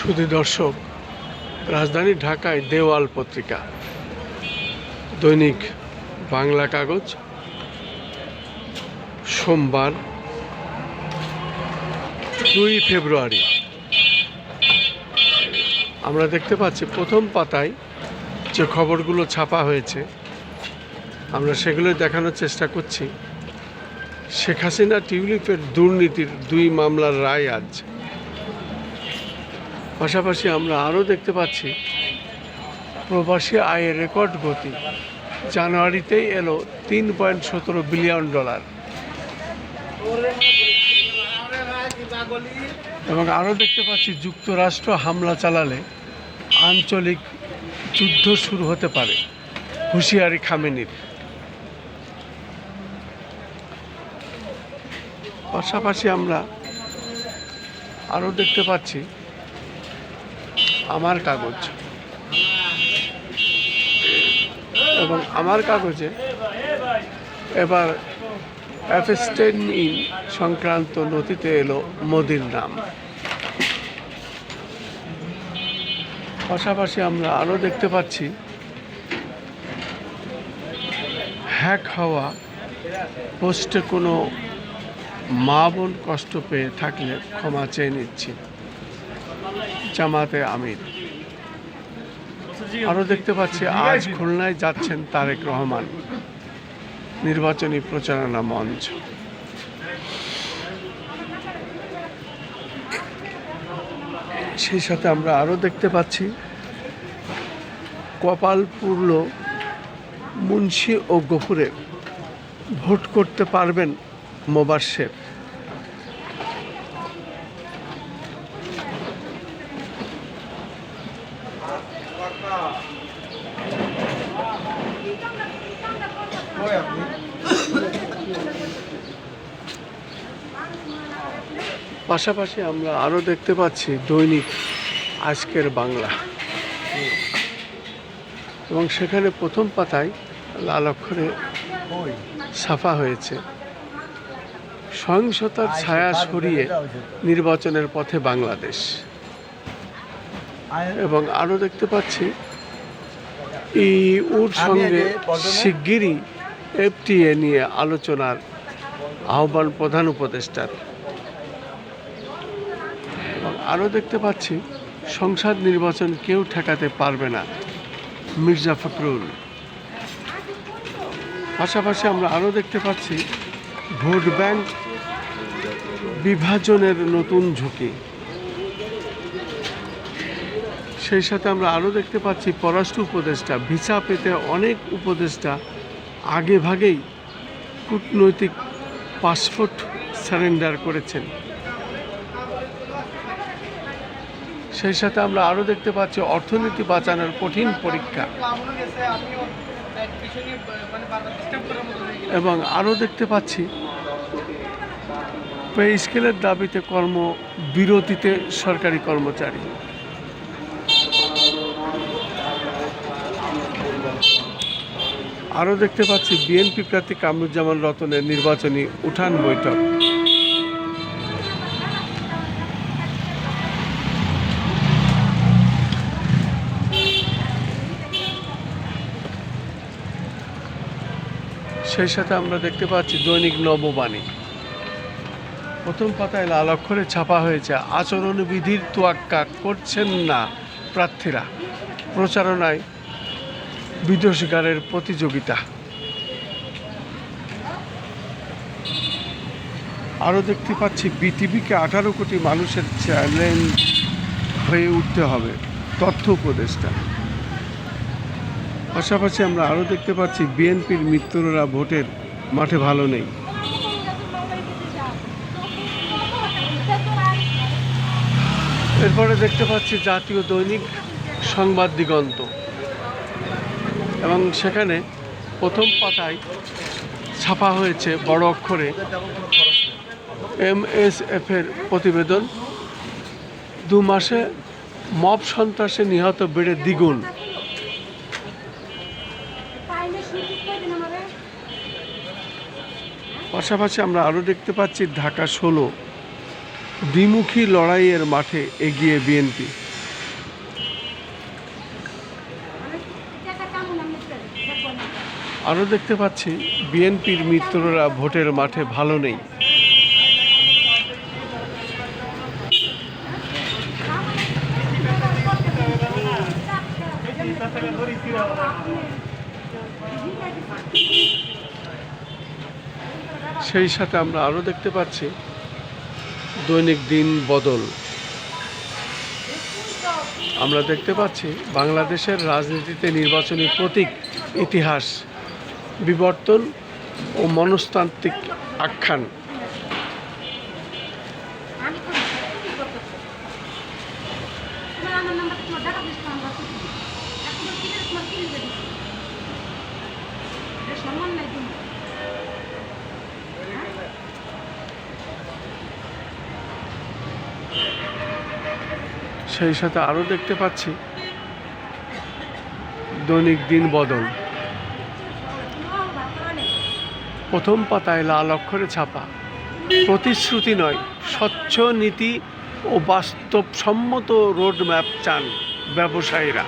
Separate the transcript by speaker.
Speaker 1: সুধী দর্শক, রাজধানী ঢাকায় দেওয়াল পত্রিকা, দৈনিক বাংলা কাগজ, সোমবার দুই ফেব্রুয়ারি। আমরা দেখতে পাচ্ছি প্রথম পাতায় যে খবরগুলো ছাপা হয়েছে, আমরা সেগুলো দেখানোর চেষ্টা করছি। শেখ হাসিনা টিউলিপের দুর্নীতির দুই মামলার রায় আজ। পাশাপাশি আমরা আরও দেখতে পাচ্ছি, প্রবাসী আয়ের রেকর্ড গতি। জানুয়ারিতেই এলো তিন পয়েন্ট সতেরো বিলিয়ন ডলার। এবং আরও দেখতে পাচ্ছি, যুক্তরাষ্ট্র হামলা চালালে আঞ্চলিক যুদ্ধ শুরু হতে পারে, হুঁশিয়ারি খামেনির। পাশাপাশি আমরা আরও দেখতে পাচ্ছি আমার কাগজ। এবং আমার কাগজে এবার অ্যাফেস্টেন ইন সংক্রান্ত নথিতে এলো মোদির নাম। পাশাপাশি আমরা আরও দেখতে পাচ্ছি, হ্যাক হওয়া পোস্টে কোনো মা বোন কষ্ট পেয়ে থাকলে ক্ষমা চেয়ে নিচ্ছি। জামাতে আমির। আরও দেখতে পাচ্ছি, আজ খুলনায় যাচ্ছেন তারেক রহমান। নির্বাচনী প্রচারণা মঞ্চ। সেই সাথে আমরা আরও দেখতে পাচ্ছি কপাল পুরল মুন্সি ও গফুরে ভোট করতে পারবেন মোবাশ্বের পাশাপাশি আমরা আরও দেখতে পাচ্ছি দৈনিক আজকের বাংলা। এবং সেখানে প্রথম পাতায় লাল অক্ষরে ছাপা হয়েছে সহিংসতার ছায়া সরিয়ে নির্বাচনের পথে বাংলাদেশ। এবং আরও দেখতে পাচ্ছি ইউর সঙ্গে শিগগিরই এফটিএ নিয়ে আলোচনার আহ্বান প্রধান উপদেষ্টার। আরও দেখতে পাচ্ছি, সংসদ নির্বাচন কেউ ঠেকাতে পারবে না। মির্জা ফখরুল। পাশাপাশি আমরা আরও দেখতে পাচ্ছি, ভোট ব্যাংক বিভাজনের নতুন ঝুঁকি। সেই সাথে আমরা আরও দেখতে পাচ্ছি, পররাষ্ট্র উপদেষ্টা, ভিসা পেতে অনেক উপদেষ্টা আগে ভাগেই কূটনৈতিক পাসপোর্ট সারেন্ডার করেছেন। সেই সাথে আমরা আরও দেখতে পাচ্ছি অর্থনীতি বাঁচানোর কঠিন পরীক্ষা। এবং আরও দেখতে পাচ্ছি, পে স্কেলের দাবিতে কর্ম বিরতিতে সরকারি কর্মচারী। আরও দেখতে পাচ্ছি, বিএনপি প্রার্থী কামরুজ্জামান রতনের নির্বাচনী উঠান বৈঠক। সেই সাথে আমরা দেখতে পাচ্ছি দৈনিক নববাণী। প্রথম পাতায় লাল অক্ষরে ছাপা হয়েছে, আচরণবিধির তোয়াক্কা করছেন না প্রার্থীরা। প্রচারণায় বিদোষগারের প্রতিযোগিতা। আরও দেখতে পাচ্ছি বিটিভিকে আঠারো কোটি মানুষের চ্যালেঞ্জ হয়ে উঠতে হবে, তথ্য উপদেষ্টা। পাশাপাশি আমরা আরও দেখতে পাচ্ছি বিএনপির মিত্ররা ভোটের মাঠে ভালো নেই। এরপরে দেখতে পাচ্ছি জাতীয় দৈনিক সংবাদ দিগন্ত। এবং সেখানে প্রথম পাতায় ছাপা হয়েছে বড় অক্ষরে এমএসএফ এর প্রতিবেদন। দু মাসে মব সন্ত্রাসে নিহত বেড়ে দ্বিগুণ। পাশাপাশি আমরা আরও দেখতে পাচ্ছি ঢাকা ষোলো দ্বিমুখী লড়াইয়ের মাঠে এগিয়ে বিএনপি। আরও দেখতে পাচ্ছি বিএনপির মিত্ররা ভোটের মাঠে ভালো নেই। সেই সাথে আমরা আরও দেখতে পাচ্ছি দৈনিক দিন বদল। আমরা দেখতে পাচ্ছি বাংলাদেশের রাজনীতিতে নির্বাচনী প্রতীক, ইতিহাস, বিবর্তন ও মনস্তান্ত্রিক আখ্যান।
Speaker 2: আমি করি
Speaker 1: সেই সাথে আরও দেখতে পাচ্ছি দৈনিক দিন বদল। প্রথম পাতায় লাল অক্ষরে ছাপা। প্রতিশ্রুতি নয়, স্বচ্ছ নীতি ও বাস্তবসম্মত রোডম্যাপ চান ব্যবসায়ীরা।